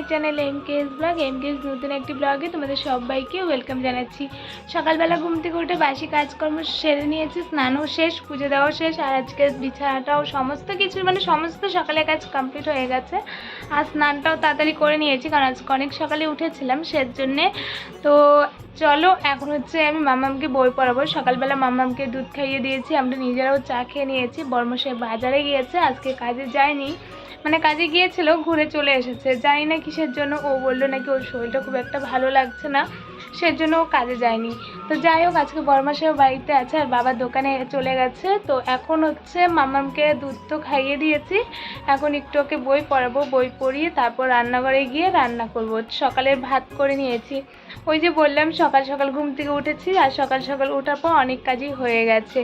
My channel M K's vlog M K's নতুন একটি ব্লগে তোমাদের সবাইকে ওয়েলকাম জানাচ্ছি। সকালবেলা ঘুম থেকে উঠে বাসি কাজকর্ম সেরে নিয়েছি, স্নানও শেষ, পুজো দেওয়া শেষ, আর আজকে বিছানাটাও সমস্ত কিছু মানে সমস্ত সকালে কাজ কমপ্লিট হয়ে গেছে। আর স্নানটাও তাড়াতাড়ি করে নিয়েছি, কারণ আজকে অনেক সকালে উঠেছিলাম সের জন্যে তো চলো, এখন হচ্ছে আমি মামামকে বই পড়াবো। সকালবেলা মামামকে দুধ খাইয়ে দিয়েছি, আমরা নিজেরাও চা খেয়ে নিয়েছি। বর্মশাই বাজারে গিয়েছে, আজকে কাজে যায়নি। মানে কাজে গিয়েছিল, ঘুরে চলে এসেছে। জানি না কিসের জন্য ও বলল নাকি ওর শরীরটা খুব একটা ভালো লাগছে না। সেজন্য কাজে যায়নি। তো যাই হোক, আজকে বর্মাসেও বাড়িতে আছে আর বাবা দোকানে চলে গেছে। তো এখন হচ্ছে মামামকে দুধ তো খাইয়ে দিয়েছি। এখন একটু ওকে বই পড়াবো, বই পড়িয়ে তারপর রান্নাঘরে গিয়ে রান্না করব। সকালের ভাত করে নিয়েছি। ওই যে বললাম, সকাল সকাল ঘুম থেকে উঠেছি আর সকাল সকাল ওঠার পর অনেক কাজই হয়ে গেছে।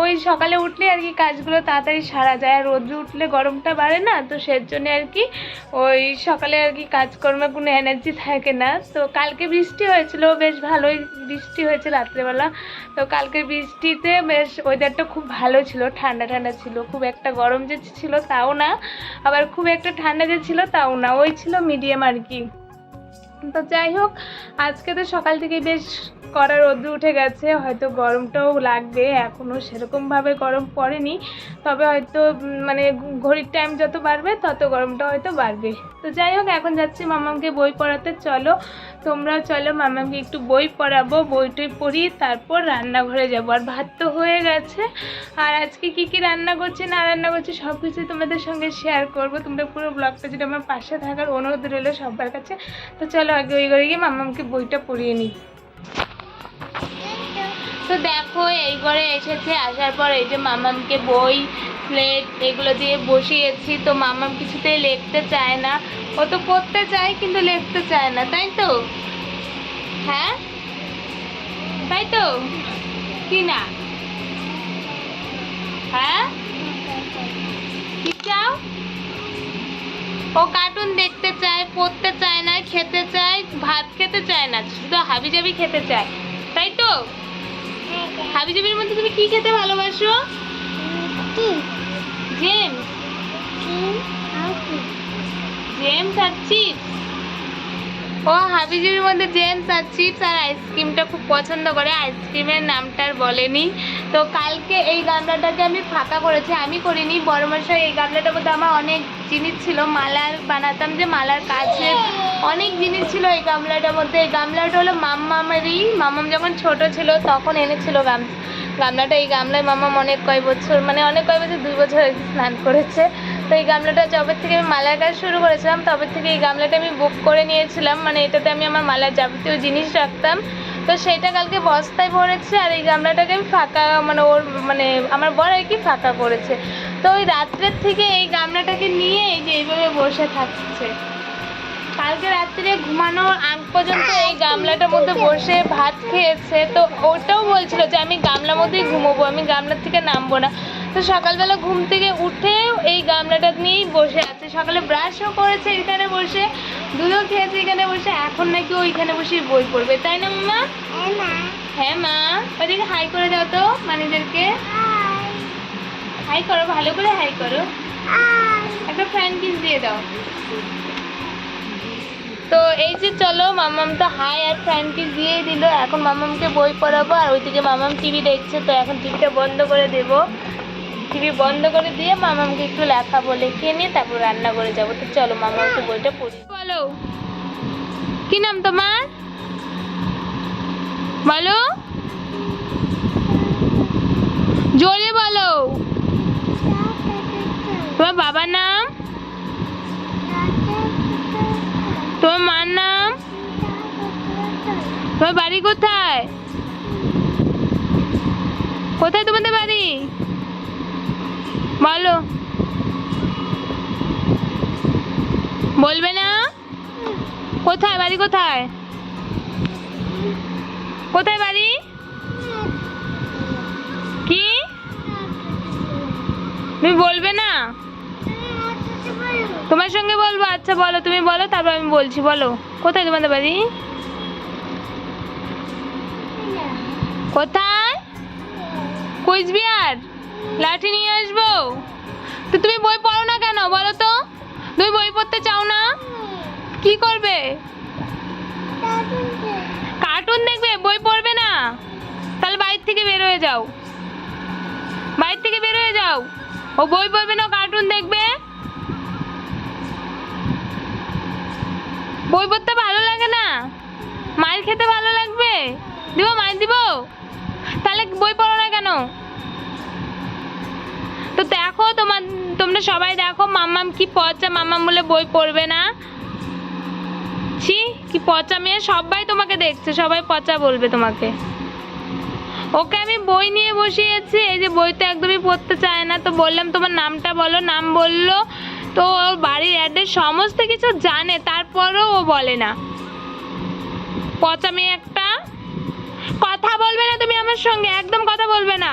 ওই সকালে উঠলে আর কি কাজগুলো তাড়াতাড়ি সারা যায়। আর রোদ্রে উঠলে গরমটা বাড়ে না, তো সের জন্য আর কি ওই সকালে আর কি কাজকর্মে কোনো এনার্জি থাকে না। তো কালকে বৃষ্টি হয়েছিল বেশ ভালোই বৃষ্টি হয়েছে রাত্রেবেলা। তো কালকে বৃষ্টিতে বেশ ওয়েদারটা খুব ভালো ছিল, ঠান্ডা ঠান্ডা ছিল। খুব একটা গরম যে ছিল তাও না, আবার খুব একটা ঠান্ডা যে ছিল তাও না, ওই ছিল মিডিয়াম আর কি। তো যাই হোক, আজকে তো সকাল থেকেই বেশ কড়া রোদ্র উঠে গেছে, হয়তো গরমটাও লাগবে এখনও সেরকমভাবে গরম পড়েনি। তবে হয়তো মানে ঘড়ির টাইম যত বাড়বে, তত গরমটা হয়তো বাড়বে। তো যাই হোক, এখন যাচ্ছি মামামকে বই পড়াতে, চলো। তোমরাও চলো মামাকে একটু বই পড়াবো বই টই পড়িয়ে তারপর রান্নাঘরে যাব। আর ভাত তো হয়ে গেছে। আর আজকে কি কি রান্না করছে, না রান্না করছে, সব কিছু তোমাদের সঙ্গে শেয়ার করব। তোমরা পুরো ব্লগটা যেটা আমার পাশে থাকার অনুরোধ রইল সবার কাছে, তো চলো আগে ওই ঘরে গিয়ে মামামকে বইটা পড়িয়ে নিই। তো দেখো এই ঘরে এসেছে, আসার পর এই যে মামামকে বই প্লেট এগুলো দিয়ে বসিয়েছি। তো মামাম কিছুতেই লিখতে চায় না। ও তো পড়তে চায়, কিন্তু লিখতে চায় না, তাই তো? হ্যাঁ? তাই তো? কি না? হ্যাঁ? কি চাও? ও কার্টুন দেখতে চায়, পড়তে চায় না, খেতে চায়, ভাত খেতে চায় না, শুধু হাবিজাবি খেতে চায়, তাই তো? হাবিজাবির মধ্যে তুমি কি খেতে ভালোবাসো? জেমস জেমস আর চিপস। ও হাবিজাবির মধ্যে জেমস আর চিপস আর আইসক্রিমটা খুব পছন্দ করে। আইসক্রিমের নামটা আর বলেনি। তো কালকে এই গামলাটাকে আমি ফাঁকা করেছি, আমি করিনি। বড় মশাই এই গামলাটার মধ্যে আমার অনেক জিনিস ছিল, মালার বানাতাম যে মালার কাছে। অনেক জিনিস ছিল এই গামলাটার মধ্যে। এই গামলাটা হলো মাম্মামেরই মামাম যখন ছোট ছিল, তখন এনেছিল গাম, গামলাটা। এই গামলায় মামাম অনেক কয় বছর মানে অনেক কয় বছর, দুই বছর স্নান করেছে। তো এই গামলাটা যবে থেকে আমি মালার কাজ শুরু করেছিলাম, তবে থেকে এই গামলাটা আমি বুক করে নিয়েছিলাম। মানে এটাতে আমি আমার মালার যাবতীয় জিনিস রাখতাম। তো সেটা কালকে বস্তায় ভরেছে আর এই গামলাটাকে আমি ফাঁকা মানে ওর মানে আমার বর আর কি ফাঁকা করেছে তো ওই রাত্রের থেকে এই গামলাটাকে নিয়ে এই যে এইভাবে বসে থাকছে। কালকে রাত্রে ঘুমানোর আগ পর্যন্ত এই গামলাটার মধ্যে বসে ভাত খেয়েছে তো ওটাও বলছিল যে আমি গামলার মধ্যেই ঘুমোবো আমি গামলার থেকে নামবো না। তো সকালবেলা ঘুম থেকে উঠেও এই গামলাটা নিয়েই বসে আছে। সকালে ব্রাশও করেছে এখানে বসে দুধও খেয়েছে এখানে বসে এখন নাকি ওইখানে বসে বই পড়বে। তাই না মা। হ্যাঁ মা। ওদিকে হাই করে দাও তো মানিদেরকে। হাই। করো ভালো করে হাই করো। একটা ফ্যান কিস দিয়ে দাও। তো এই যে চলো, মামাম তো হাই আর কিস দিয়েই দিল। এখন মামামকে বই পড়াবো আর ওইদিকে মামাম টিভি দেখছে, তো এখন টিভিটা বন্ধ করে দেব। টিভি বন্ধ করে দিয়ে মামামকে একটু লেখাবো লিখে নিয়ে তারপর রান্না করে যাব। তো চলো, মামামকে বইটা পড়ি বলো। কি নাম তোমার? বলো। জোরে বলো। তোমার বাড়ি কোথায়? কোথায় তোমাদের বাড়ি? বলো। বলবে না? কোথায়? বাড়ি কোথায়? কোথায় বাড়ি? কি? তুমি বলবে না? তোমার সঙ্গে বলব। আচ্ছা বলো, তুমি বলো, তারপর আমি বলছি, বলো। কোথায় তোমাদের বাড়ি? কোথায়? কোচবিহার। লাঠি নিয়ে আসব। তো তুমি বই পড়ো না কেন, বলো তো। তুমি বই পড়তে চাও না? কি করবে? কার্টুন দেখবে, বই পড়বে না। তাহলে বাইর থেকে বের হয়ে যাও। বাইর থেকে বের হয়ে যাও। ও বই পড়বে না কার্টুন দেখবে। বই পড়তে ভালো লাগে না? মায়ের খেতে ভালো লাগবে? দিব মায়ের দিব? তাহলে বই পড়ো না কেন? তো দেখো তোমার, তোমরা সবাই দেখো মাম্মাম কি পচা মাম্মাম বলে বই পড়বে না? ছি, কি পচা মেয়ে সবাই তোমাকে দেখছে, সবাই পচা বলবে তোমাকে। ওকে আমি বই নিয়ে বসিয়েছি, এই যে বই তো একদমই পড়তে চায় না, তো বললাম তোমার নামটা বলো, নাম বলল, তো ওর বাড়ির অ্যাড্রেস সমস্ত কিছু জানে, তারপরও ও বলে না। পচা মেয়ে একটা, কথা বলবে না সঙ্গে একদম কথা বলবে না।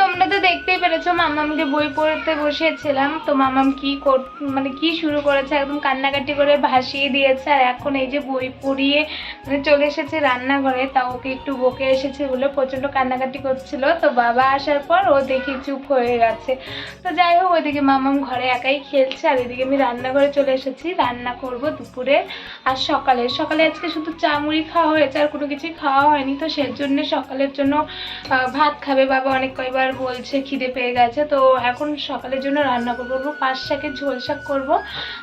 তোমরা তো দেখতেই পেরেছ মামামকে বই পড়তে বসিয়েছিলাম। তো মামাম কি কর মানে কি শুরু করেছে? একদম কান্নাকাটি করে ভাসিয়ে দিয়েছে। আর এখন এই যে বই পড়িয়ে মানে চলে এসেছে রান্নাঘরে, তা ওকে একটু বকে এসেছে বলে প্রচণ্ড কান্নাকাটি করছিল। তো বাবা আসার পর ও দেখি চুপ হয়ে গেছে। তো যাই হোক, ওইদিকে মামাম ঘরে একাই খেলছে, আর এদিকে আমি রান্নাঘরে চলে এসেছি। রান্না করব দুপুরে আর সকালে। সকালে আজকে শুধু চা মুড়ি খাওয়া হয়েছে, আর কোনো কিছুই খাওয়া হয়নি। তো সেজন্য সকালের জন্য ভাত খাবে। বাবা অনেক কয়বার বলছে খিদে পেয়ে গেছে, তো এখন সকালের জন্য রান্না করব। করব পাঁচ শাকের ঝোল শাক করব।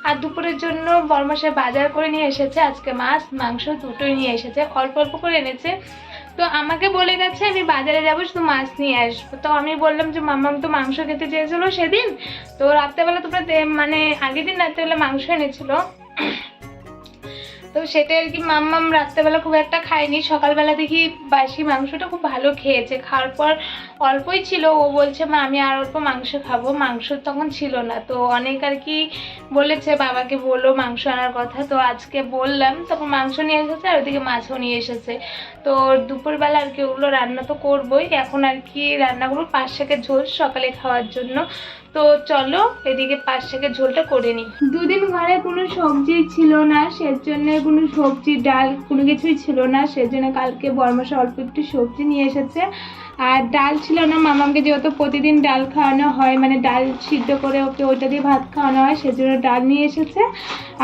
আর দুপুরের জন্য বরমাসে বাজার করে নিয়ে এসেছে, আজকে মাছ, মাংস দুটোই নিয়ে এসেছে, অল্প অল্প করে এনেছে। তো আমাকে বলে গেছে, আমি বাজারে যাব, শুধু মাছ নিয়ে আসব। তো আমি বললাম যে, মাম্মাম তো মাংস খেতে চেয়েছিলো সেদিন। তো রাত্রেবেলা তোমরা মানে আগের দিন রাত্রেবেলা মাংস এনেছিল। তো সেটা আর কি, মাম্মাম রাত্রেবেলা খুব একটা খায়নি। সকালবেলা দেখি বাসি মাংসটা খুব ভালো খেয়েছে। খাওয়ার পর অল্পই ছিল, ও বলছে, মা, আমি আর অল্প মাংস খাব। মাংস তখন ছিল না। তো অনেক আর কি বলেছে, বাবাকে বলো মাংস আনার কথা। তো আজকে বললাম, তারপর মাংস নিয়ে এসেছে আর ওদিকে মাছও নিয়ে এসেছে। তো দুপুরবেলা আর কি ওগুলো রান্না তো করবোই। এখন আর কি রান্না করব পাঁচ শাকের ঝোল সকালে খাওয়ার জন্য। তো চলো এদিকে পাশ থেকে ঝোলটা করে নিই। দুদিন ঘরে কোনো সবজি ছিল না, সেজন্য কোনো সবজি, ডাল কোনো কিছুই ছিল না, সেজন্য কালকে বর্মাসা অল্প একটু সবজি নিয়ে এসেছে। আর ডাল ছিল না মামাকে যেহেতু প্রতিদিন ডাল খাওয়ানো হয় মানে ডাল সিদ্ধ করে ওকে ওইটা দিয়ে ভাত খাওয়ানো হয়, সেজন্য ডাল নিয়ে এসেছে।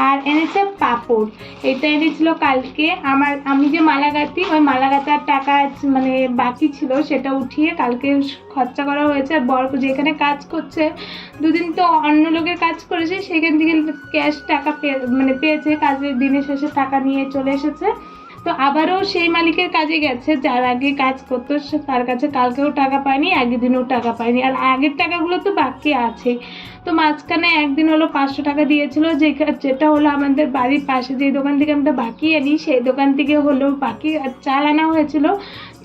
আর এনেছে পাঁপড়। এটা এনেছিল কালকে। আমার, আমি যে মালা গাঁথি ওই মালা গাঁথার টাকা মানে বাকি ছিল, সেটা উঠিয়ে কালকে খরচা করা হয়েছে। আর বর যেখানে কাজ করছে, দুদিন তো অন্য লোকের কাজ করেছে, সেখান থেকে ক্যাশ টাকা পেয়ে মানে পেয়েছে। কাজের দিনের শেষে টাকা নিয়ে চলে এসেছে। তো আবারও সেই মালিকের কাজে গেছে, যার আগে কাজ করতো তার কাছে কালকেও টাকা পায়নি, আগের দিনেও টাকা পায়নি, আর আগের টাকাগুলো তো বাকি আছে। তো মাঝখানে একদিন হলো পাঁচশো টাকা দিয়েছিল, যে যেটা হলো আমাদের বাড়ির পাশে যে দোকান থেকে আমরা বাকি আনি, সেই দোকান থেকে হলো বাকি চাল আনা হয়েছিল,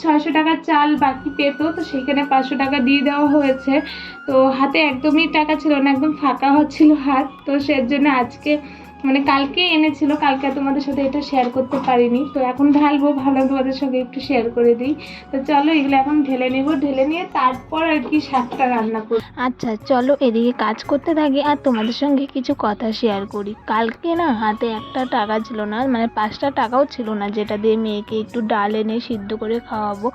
ছয়শো টাকা চাল বাকি পেতো, তো সেখানে পাঁচশো টাকা দিয়ে দেওয়া হয়েছে। তো হাতে একদমই টাকা ছিল না, একদম ফাঁকা হচ্ছিল হাত, তো সের জন্য আজকে মানে কালকে এনেছিল, কালকে তোমাদের সাথে এটা শেয়ার করতে পারিনি। তো এখন ঢালবো ভালো তোমাদের সঙ্গে একটু শেয়ার করে দিই। তো চলো এগুলো এখন ঢেলে নেব, ঢেলে নিয়ে তারপর আর কি শাকটা রান্না করব। আচ্ছা চলো এদিকে কাজ করতে থাকি আর তোমাদের সঙ্গে কিছু কথা শেয়ার করি। কালকে না হাতে একটা টাকা ছিল না মানে পাঁচটা টাকাও ছিল না, যেটা দিয়ে মেয়েকে একটু ডাল এনে সিদ্ধ করে খাওয়াবো।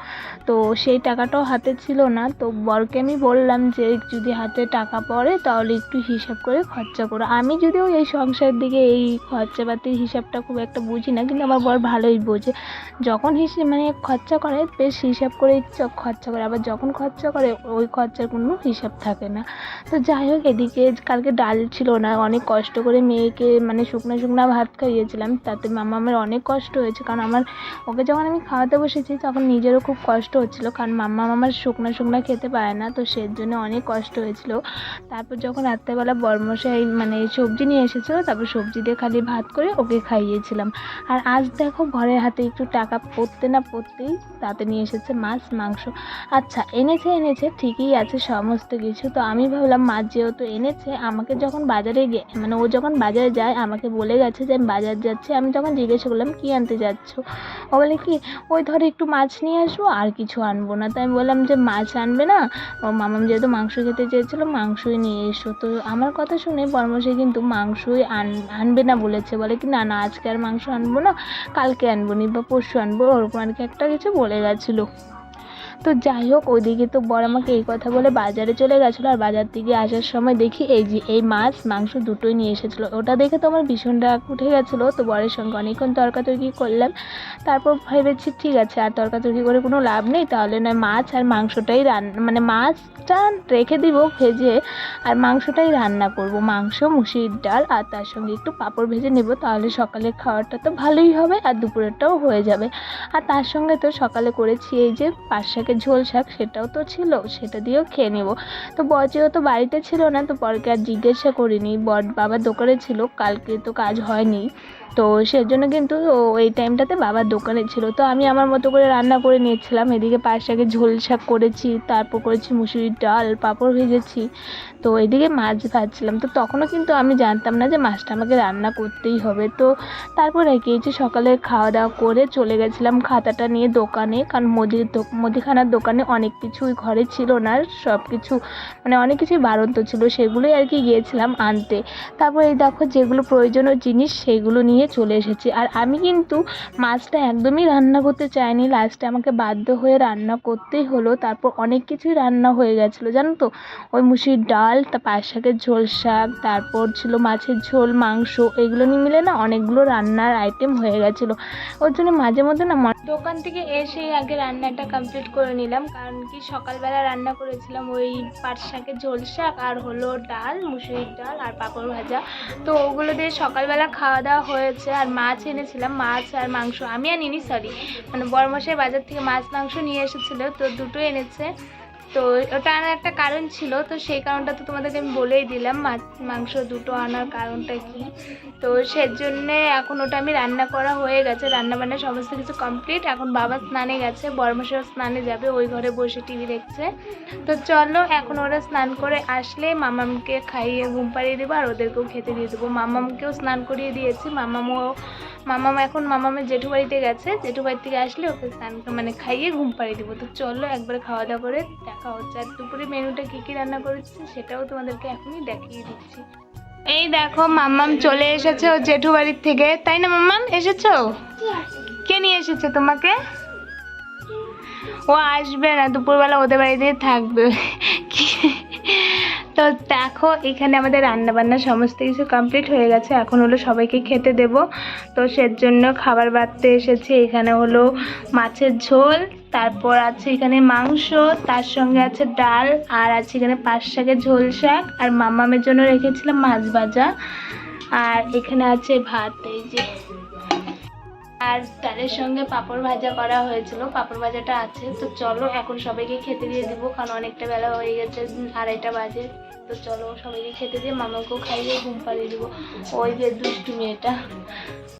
তো সেই টাকাটাও হাতে ছিল না, তো বরকে আমি বললাম যে, যদি হাতে টাকা পড়ে তাহলে একটু হিসাব করে খরচা করো। আমি যদিও এই সংসারের দিকে এই খরচাপাতির হিসাবটা খুব একটা বুঝি না, কিন্তু আমার বর ভালোই বোঝে। যখন হিসেব মানে খরচা করে, বেশ হিসাব করেই চ- খরচা করে। আবার যখন খরচা করে, ওই খরচার কোনো হিসাব থাকে না। তো যাই হোক, এদিকে কালকে ডাল ছিল না। অনেক কষ্ট করে মেয়েকে মানে শুকনো শুকনো ভাত খাইয়েছিলাম। তাতে মামা আমার অনেক কষ্ট হয়েছে। কারণ আমার, ওকে যখন আমি খাওয়াতে বসেছি, তখন নিজেরও খুব কষ্ট হচ্ছিল। কারণ মাম্মা আমার শুকনো শুকনো খেতে পারে না, তো সের জন্য অনেক কষ্ট হয়েছিল। তারপর যখন রাত্রেবেলা বরমশাই মানে সবজি নিয়ে এসেছিল, তারপর সবজি দিয়ে খালি ভাত করে ওকে খাইয়েছিলাম। আর আজ দেখো ঘরের হাতে একটু টাকা পড়তে না পড়তেই তাতে নিয়ে এসেছে মাছ, মাংস। আচ্ছা এনেছে এনেছে, ঠিকই আছে সমস্ত কিছু। তো আমি ভাবলাম, মাছ যেহেতু এনেছে, আমাকে যখন বাজারে মানে ও যখন বাজারে যায়, আমাকে বলে গেছে যে আমি বাজার যাচ্ছি। আমি তখন জিজ্ঞেস করলাম, কী আনতে যাচ্ছ? ও বলে, কি? ওই ধরো একটু মাছ নিয়ে আসব, আর কিছু আনব না। তাই আমি বললাম যে, মাছ আনবে না? ও মামাম যেহেতু মাংস খেতে চেয়েছিলো, মাংসই নিয়ে এসো। তো আমার কথা শুনে বর্মশাই কিন্তু মাংসই আন আনবে না বলেছে, বলে কি, না না, আজকে আর মাংস আনব না, কালকে আনব নি বা পরশু আনব। ওরকম আর কি একটা কিছু বলে গেছিল। তো যাই হোক ওইদিকে তো বর আমাকে এই কথা বলে বাজারে চলে গেছিল আর বাজার থেকে আসার সময় দেখি এই যে, এই মাছ, মাংস দুটোই নিয়ে এসেছিল। ওটা দেখে তো আমার ভীষণ রাগ উঠে গেছিল, তো বরের সঙ্গে অনেকক্ষণ তর্কাতর্কি করলাম। তারপর ভেবেছি, ঠিক আছে, আর তর্কাতর্কি করে কোনো লাভ নেই, তাহলে নয়, মাছ আর মাংসটাই রান্না মানে মাছটা রেখে দিব ভেজে, আর মাংসটাই রান্না করব। মাংস, মুসির ডাল, আর তার সঙ্গে একটু পাঁপড় ভেজে নেব, তাহলে সকালের খাওয়াটা তো ভালোই হবে, আর দুপুরেরটাও হয়ে যাবে। আর তার সঙ্গে তো সকালে করেছি এই যে শাকের ঝোল শাক সেটাও তো ছিল, সেটা দিয়েও খেয়ে নেব। তো বজেও তো বাড়িতে ছিল না, তো পরকে আর জিজ্ঞাসা করিনি। বর বাবার দোকানে ছিল, কালকে তো কাজ হয়নি। তো সেজন্য কিন্তু এই টাইমটাতে বাবার দোকানে ছিল। তো আমি আমার মতো করে রান্না করে নিয়েছিলাম। এদিকে পাট শাকের ঝোল শাক করেছি, তারপর করেছি মুসুরির ডাল, পাঁপড় ভেজেছি। তো এদিকে মাছ ভাজছিলাম। তো তখনও কিন্তু আমি জানতাম না যে মাছটা আমাকে রান্না করতেই হবে। তো তারপর আর সকালে খাওয়া দাওয়া করে চলে গেছিলাম খাতাটা নিয়ে দোকানে, কারণ মুদির দো- মুদিখানার দোকানে অনেক কিছুই ঘরে ছিল না, সব কিছু মানে অনেক কিছুই বাড়ন্ত ছিল, সেগুলোই আর কি গিয়েছিলাম আনতে। তারপর এই দেখো যেগুলো প্রয়োজনীয় জিনিস সেগুলো নিয়ে চলে এসেছি। আর আমি কিন্তু মাছটা একদমই রান্না করতে চাইনি লাস্টে আমাকে বাধ্য হয়ে রান্না করতেই হলো, তারপর অনেক কিছুই রান্না হয়ে গেছিল, জানো তো? ওই মুসুরির ডাল, তা পাট শাকের ঝোল শাক, তারপর ছিল মাছের ঝোল, মাংস, এগুলো নিয়ে মিলে না অনেকগুলো রান্নার আইটেম হয়ে গেছিল। ওর জন্য মাঝে মধ্যে না দোকান থেকে এসেই আগে রান্নাটা কমপ্লিট করে নিলাম, কারণ কি সকালবেলা রান্না করেছিলাম ওই পাট শাকের ঝোল শাক আর হলো ডাল, মুসুরির ডাল আর পাঁপড় ভাজা। তো ওগুলো দিয়ে সকালবেলা খাওয়া দাওয়া হয়েছে আর মাছ এনেছিলাম, মাছ আর মাংস। আমি আর আনিনি সরি মানে বড়মশাই বাজার থেকে মাছ, মাংস নিয়ে এসেছিল, তো দুটো এনেছে। তো ওটা আনার একটা কারণ ছিল, তো সেই কারণটা তো তোমাদেরকে আমি বলেই দিলাম মাংস দুটো আনার কারণটা কি। তো সেজন্যে এখন ওটা আমি রান্না করা হয়ে গেছে রান্না বান্না সমস্ত কিছু কমপ্লিট এখন বাবা স্নানে গেছে বড়মশাইও স্নানে যাবে, ওই ঘরে বসে টিভি দেখছে। তো চলো, এখন ওরা স্নান করে আসলে মামামকে খাইয়ে ঘুম পাড়িয়ে দেবো, আর ওদেরকেও খেতে দিয়ে দেবো। মামামকেও স্নান করিয়ে দিয়েছি, মামামও, মামাম এখন, মামামের জেঠু বাড়িতে গেছে, জেঠু বাড়ি থেকে আসলে ওকে স্নান মানে খাইয়ে ঘুম পাড়িয়ে দেবো। তো চলো, একবার খাওয়া দাওয়া করে দেখা হচ্ছে। আর দুপুরে মেনুটা কী কী রান্না করেছি সেটাও তোমাদেরকে এখনই দেখিয়ে দিচ্ছি। এই দেখো, মাম্মাম চলে এসেছে ও জেঠু বাড়ির থেকে। তাই না, মাম্মাম? এসেছ? কে নিয়ে এসেছে তোমাকে? ও আসবে না, দুপুরবেলা ওদের বাড়িতেই থাকবে। কি- তো দেখো, এখানে আমাদের রান্না বান্না সমস্ত কিছু কমপ্লিট হয়ে গেছে। এখন হলো সবাইকে খেতে দেব। তো সেজন্য খাবার বাড়তে এসেছে। এখানে হলো মাছের ঝোল, তারপর আছে এখানে মাংস, তার সঙ্গে আছে ডাল, আর আছে এখানে পাঁচ শাকের ঝোল শাক, আর মামামের জন্য রেখেছিলাম মাছ ভাজা। আর এখানে আছে ভাত, এই যে। আর ডালের সঙ্গে পাঁপড় ভাজা করা হয়েছিল, পাঁপড় ভাজাটা আছে। তো চলো, এখন সবাইকে খেতে দিয়ে দিব, কারণ অনেকটা বেলা হয়ে গেছে, আড়াইটা বাজে। তো চলো সবাইকে খেতে দিয়ে মামাকেও খাইয়ে ঘুম পাড়িয়ে দিব। ওই যে দুষ্টু মেয়েটা